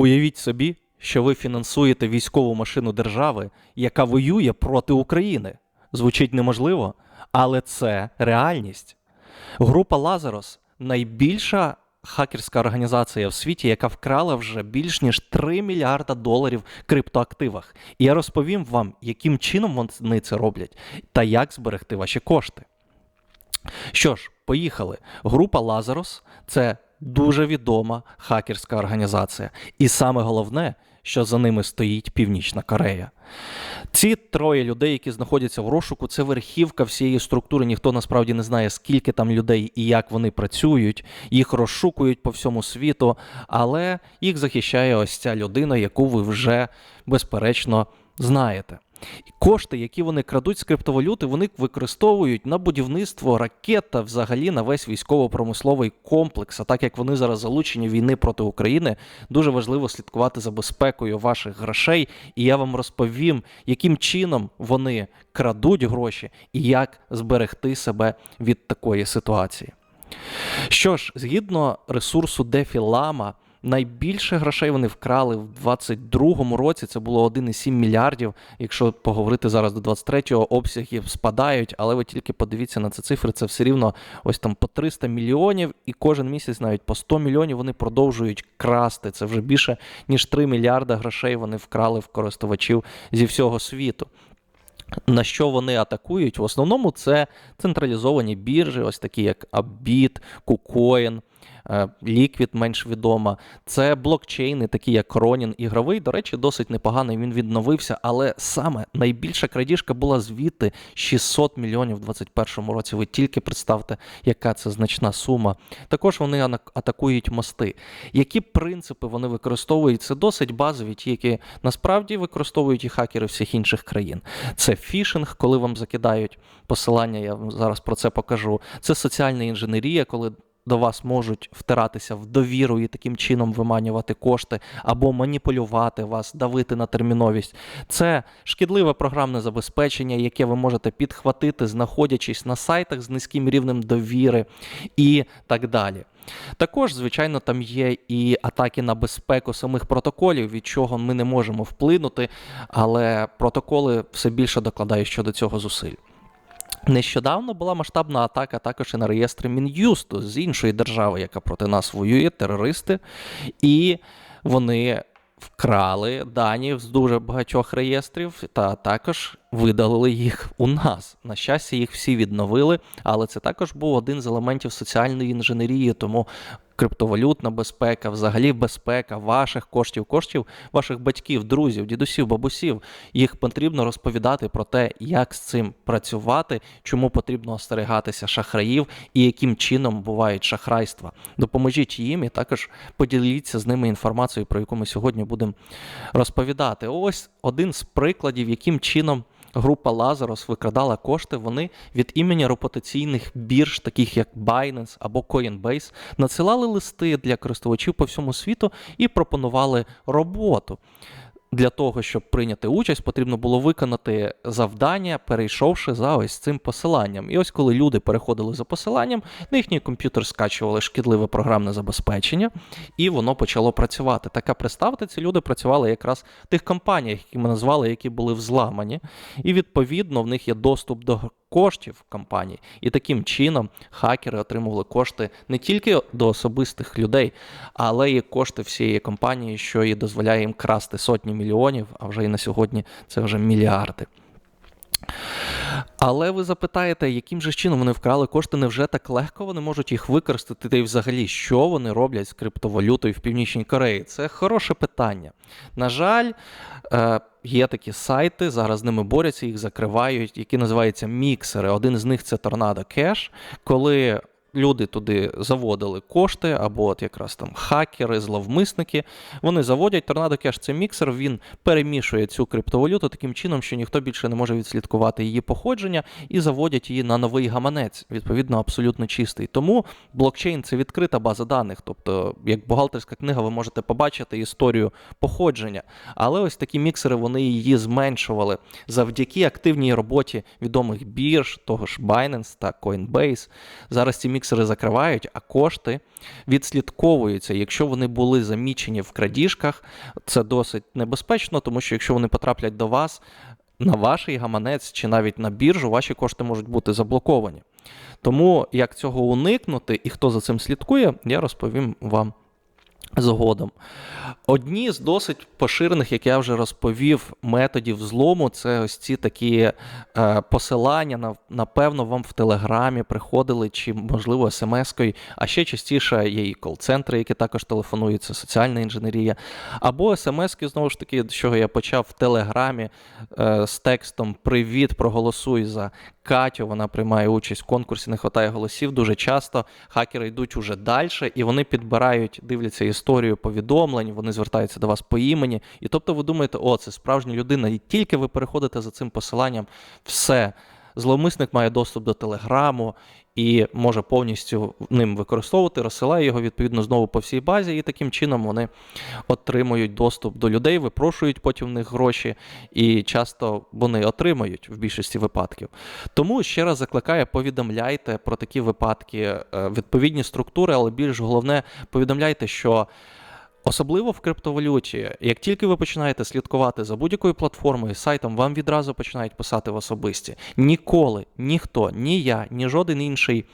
Уявіть собі, що ви фінансуєте військову машину держави, яка воює проти України. Звучить неможливо, але це реальність. Група Lazarus найбільша хакерська організація в світі, яка вкрала вже більш ніж 3 мільярда доларів в криптоактивах. І я розповім вам, яким чином вони це роблять та як зберегти ваші кошти. Що ж, поїхали. Група Lazarus – це дуже відома хакерська організація. І саме головне, що за ними стоїть Північна Корея. Ці троє людей, які знаходяться в розшуку, це верхівка всієї структури. Ніхто насправді не знає, скільки там людей і як вони працюють. Їх розшукують по всьому світу, але їх захищає ось ця людина, яку ви вже безперечно знаєте. Кошти, які вони крадуть з криптовалюти, вони використовують на будівництво ракет та взагалі на весь військово-промисловий комплекс. А так як вони зараз залучені війни проти України, дуже важливо слідкувати за безпекою ваших грошей. І я вам розповім, яким чином вони крадуть гроші і як зберегти себе від такої ситуації. Що ж, згідно ресурсу DeFi найбільше грошей вони вкрали в 22-му році. Це було 1,7 мільярдів. Якщо поговорити зараз до 23-го, обсяги спадають, але ви тільки подивіться на ці цифри. Це все рівно ось там по 300 мільйонів, і кожен місяць навіть по 100 мільйонів вони продовжують красти. Це вже більше ніж 3 мільярда грошей вони вкрали в користувачів зі всього світу. На що вони атакують? В основному це централізовані біржі, ось такі як KuCoin, е, Liquid менш відома. Це блокчейни, такі як Ronin, ігровий. До речі, досить непоганий. Він відновився, але саме найбільша крадіжка була звідти 600 мільйонів в 2021 році. Ви тільки представте, яка це значна сума. Також вони атакують мости. Які принципи вони використовують? Це досить базові, ті, які насправді використовують і хакери всіх інших країн. Це фішинг, коли вам закидають посилання, я вам зараз про це покажу. Це соціальна інженерія, коли до вас можуть втиратися в довіру і таким чином виманювати кошти або маніпулювати вас, давити на терміновість. Це шкідливе програмне забезпечення, яке ви можете підхватити, знаходячись на сайтах з низьким рівнем довіри і так далі. Також, звичайно, там є і атаки на безпеку самих протоколів, від чого ми не можемо вплинути, але протоколи все більше докладають щодо цього зусиль. Нещодавно була масштабна атака також і на реєстри Мін'юсту з іншої держави, яка проти нас воює, терористи, і вони вкрали дані з дуже багатьох реєстрів, та також видалили їх у нас. На щастя, їх всі відновили, але це також був один з елементів соціальної інженерії, тому криптовалютна безпека, взагалі безпека ваших коштів, коштів ваших батьків, друзів, дідусів, бабусів. Їх потрібно розповідати про те, як з цим працювати, чому потрібно остерігатися шахраїв і яким чином бувають шахрайства. Допоможіть їм і також поділіться з ними інформацією, про яку ми сьогодні будемо розповідати. Ось один з прикладів, яким чином. Група Lazarus викрадала кошти, вони від імені репутаційних бірж, таких як Binance або Coinbase, надсилали листи для користувачів по всьому світу і пропонували роботу. Для того, щоб прийняти участь, потрібно було виконати завдання, перейшовши за ось цим посиланням. І ось коли люди переходили за посиланням, на їхній комп'ютер скачували шкідливе програмне забезпечення, і воно почало працювати. Така представте, ці люди працювали якраз в тих компаніях, які ми назвали, які були взламані. І відповідно в них є доступ до коштів компаній. І таким чином хакери отримували кошти не тільки до особистих людей, але й кошти всієї компанії, що і дозволяє їм красти сотні мільйонів, а вже і на сьогодні це вже мільярди. Але ви запитаєте, яким же чином вони вкрали кошти? Невже так легко вони можуть їх використати? Та й взагалі, що вони роблять з криптовалютою в Північній Кореї? Це хороше питання. На жаль, е, є такі сайти, зараз з ними борються, їх закривають, які називаються міксери. Один з них це Tornado Cash, коли люди туди заводили кошти, або от якраз там хакери, зловмисники. Вони заводять Tornado Cash, це міксер, він перемішує цю криптовалюту таким чином, що ніхто більше не може відслідкувати її походження, і заводять її на новий гаманець, відповідно, абсолютно чистий. Тому блокчейн це відкрита база даних. Тобто, як бухгалтерська книга, ви можете побачити історію походження. Але ось такі міксери вони її зменшували завдяки активній роботі відомих бірж, того ж Binance та Coinbase. Зараз ці міксери міксери закривають, а кошти відслідковуються. Якщо вони були замічені в крадіжках, це досить небезпечно, тому що якщо вони потраплять до вас на ваш гаманець чи навіть на біржу, ваші кошти можуть бути заблоковані. Тому як цього уникнути і хто за цим слідкує, я розповім вам згодом. Одні з досить поширених, як я вже розповів, методів злому це ось ці такі е, посилання. На, напевно, вам в Телеграмі приходили, чи, можливо, смс-кою, а ще частіше є і кол-центри, які також телефонують, це соціальна інженерія. Або смс-ки, знову ж таки, з чого я почав в Телеграмі е, з текстом Привіт, проголосуй за Катю. Вона приймає участь в конкурсі, не вистачає голосів. Дуже часто хакери йдуть уже далі, і вони підбирають, дивляться історію повідомлень, вони звертаються до вас по імені. І тобто ви думаєте, о, це справжня людина. І тільки ви переходите за цим посиланням, все. Зловмисник має доступ до телеграму і може повністю ним використовувати, розсилає його відповідно знову по всій базі, і таким чином вони отримують доступ до людей, випрошують потім в них гроші, і часто вони отримають в більшості випадків. Тому ще раз закликаю, повідомляйте про такі випадки е, відповідні структури, але більш головне, повідомляйте, що. Особливо в криптовалюті, як тільки ви починаєте слідкувати за будь-якою платформою, сайтом, вам відразу починають писати в особисті. Ніколи ніхто, ні я, ні жоден інший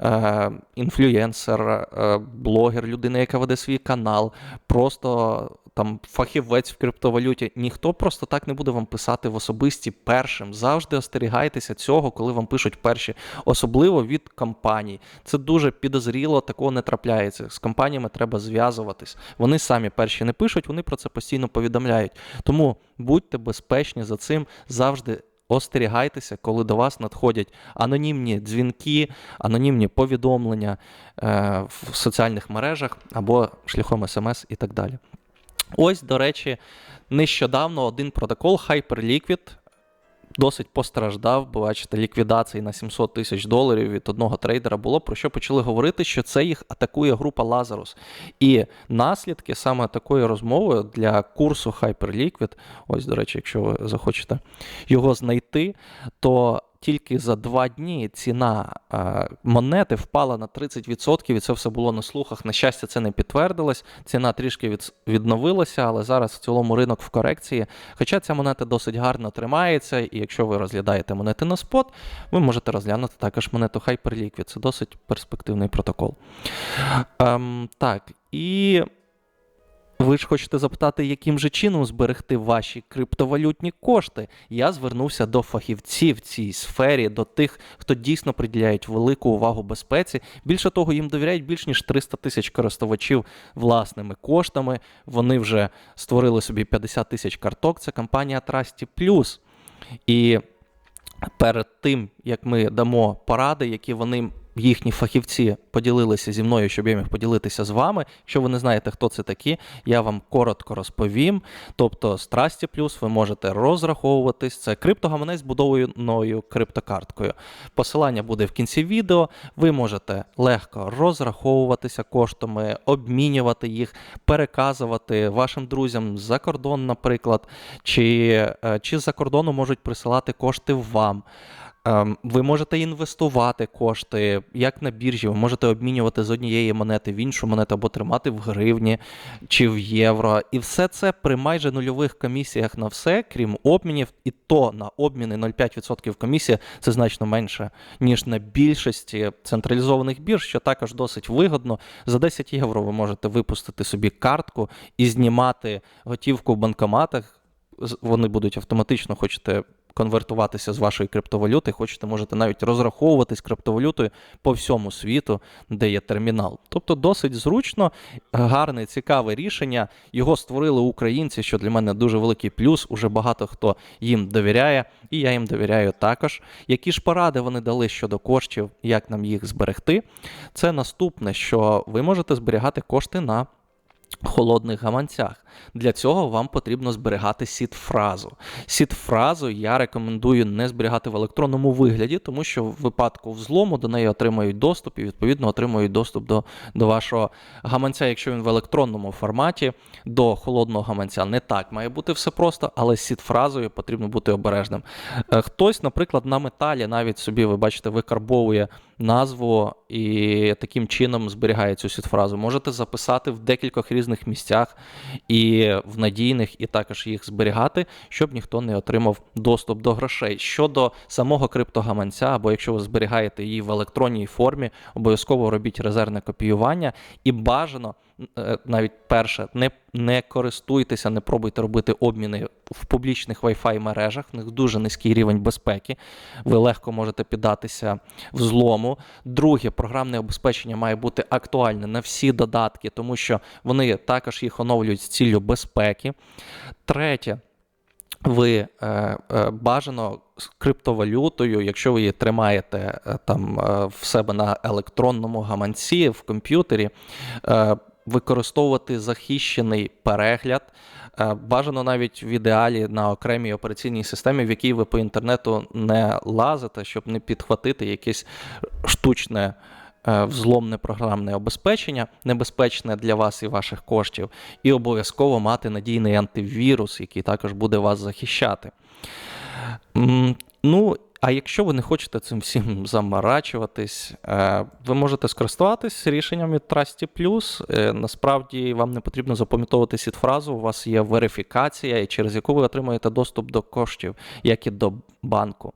е, інфлюєнсер, е, блогер, людина, яка веде свій канал, просто там фахівець в криптовалюті, ніхто просто так не буде вам писати в особисті першим. Завжди остерігайтеся цього, коли вам пишуть перші, особливо від компаній. Це дуже підозріло, такого не трапляється. З компаніями треба зв'язуватись. Вони самі перші не пишуть, вони про це постійно повідомляють. Тому будьте безпечні за цим завжди. Остерігайтеся, коли до вас надходять анонімні дзвінки, анонімні повідомлення е, в соціальних мережах або шляхом смс і так далі. Ось, до речі, нещодавно один протокол Hyperliquid досить постраждав, бачите, ліквідації на 700 тисяч доларів від одного трейдера було, про що почали говорити, що це їх атакує група Lazarus. І наслідки саме такої розмови для курсу Hyperliquid, ось, до речі, якщо ви захочете його знайти, то тільки за два дні ціна е, монети впала на 30%, і це все було на слухах. На щастя, це не підтвердилось. Ціна трішки від, відновилася, але зараз в цілому ринок в корекції. Хоча ця монета досить гарно тримається, і якщо ви розглядаєте монети на спот, ви можете розглянути також монету Hyperliquid. Це досить перспективний протокол. Ем, так, і. Ви ж хочете запитати, яким же чином зберегти ваші криптовалютні кошти? Я звернувся до фахівців в цій сфері, до тих, хто дійсно приділяють велику увагу безпеці. Більше того, їм довіряють більш ніж 300 тисяч користувачів власними коштами. Вони вже створили собі 50 тисяч карток. Це компанія Trusty Plus. І перед тим, як ми дамо поради, які вони їхні фахівці поділилися зі мною, щоб я міг поділитися з вами. Якщо ви не знаєте, хто це такі, я вам коротко розповім. Тобто, з Trusty Plus ви можете розраховуватись. Це криптогаманець з будованою криптокарткою. Посилання буде в кінці відео. Ви можете легко розраховуватися коштами, обмінювати їх, переказувати вашим друзям за кордон, наприклад, чи, е, чи з-за кордону можуть присилати кошти вам. Ем, ви можете інвестувати кошти як на біржі, ви можете обмінювати з однієї монети в іншу монету або тримати в гривні чи в євро. І все це при майже нульових комісіях на все, крім обмінів, і то на обміни 0,5% комісія це значно менше, ніж на більшості централізованих бірж, що також досить вигодно. За 10 євро ви можете випустити собі картку і знімати готівку в банкоматах. Вони будуть автоматично хочете конвертуватися з вашої криптовалюти, хочете, можете навіть розраховуватись криптовалютою по всьому світу, де є термінал. Тобто досить зручно, гарне, цікаве рішення. Його створили українці, що для мене дуже великий плюс. Уже багато хто їм довіряє, і я їм довіряю також. Які ж поради вони дали щодо коштів, як нам їх зберегти? Це наступне, що ви можете зберігати кошти на холодних гаманцях. Для цього вам потрібно зберігати сід-фразу. Сід-фразу я рекомендую не зберігати в електронному вигляді, тому що в випадку взлому до неї отримають доступ і відповідно отримують доступ до, до вашого гаманця, якщо він в електронному форматі, до холодного гаманця. Не так має бути все просто, але з сід-фразою потрібно бути обережним. Е, Хтось, наприклад, на металі навіть собі, ви бачите, викарбовує назву і таким чином зберігає цю сід-фразу. Можете записати в декількох різних місцях і в надійних, і також їх зберігати, щоб ніхто не отримав доступ до грошей. Щодо самого криптогаманця, або якщо ви зберігаєте її в електронній формі, обов'язково робіть резервне копіювання і бажано. Е, Навіть перше, не, не користуйтеся, не пробуйте робити обміни в публічних Wi-Fi мережах. В них дуже низький рівень безпеки. Ви легко можете піддатися взлому. Друге, програмне обезпечення має бути актуальне на всі додатки, тому що вони також їх оновлюють з ціллю безпеки. Третє. Ви е, е, бажано з криптовалютою, якщо ви її тримаєте е, там е, в себе на електронному гаманці, в комп'ютері, е, використовувати захищений перегляд. Е, Бажано навіть в ідеалі на окремій операційній системі, в якій ви по інтернету не лазите, щоб не підхватити якесь штучне е, взломне програмне обезпечення, небезпечне для вас і ваших коштів, і обов'язково мати надійний антивірус, який також буде вас захищати. Ну, а якщо ви не хочете цим всім заморачуватись, е, ви можете скористуватись рішенням від Trusty Plus. Е, Насправді вам не потрібно запам'ятовувати сід-фразу, у вас є верифікація, через яку ви отримуєте доступ до коштів, як і до банку.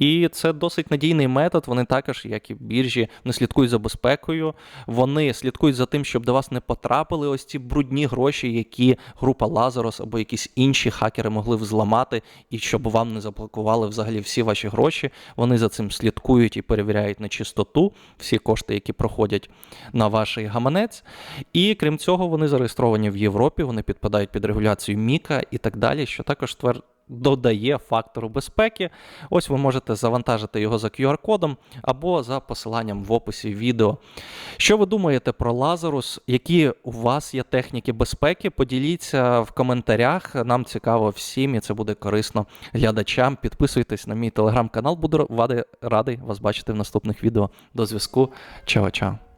І це досить надійний метод. Вони також, як і біржі, не слідкують за безпекою. Вони слідкують за тим, щоб до вас не потрапили ось ці брудні гроші, які група Lazarus або якісь інші хакери могли взламати, і щоб вам не заблокували взагалі всі ваші гроші. Вони за цим слідкують і перевіряють на чистоту всі кошти, які проходять на ваш гаманець. І крім цього, вони зареєстровані в Європі, вони підпадають під регуляцію Міка і так далі, що також твер додає фактору безпеки. Ось ви можете завантажити його за QR-кодом або за посиланням в описі відео. Що ви думаєте про Lazarus? Які у вас є техніки безпеки? Поділіться в коментарях. Нам цікаво всім, і це буде корисно глядачам. Підписуйтесь на мій телеграм-канал. Буду радий- вас бачити в наступних відео. До зв'язку. Чао-чао.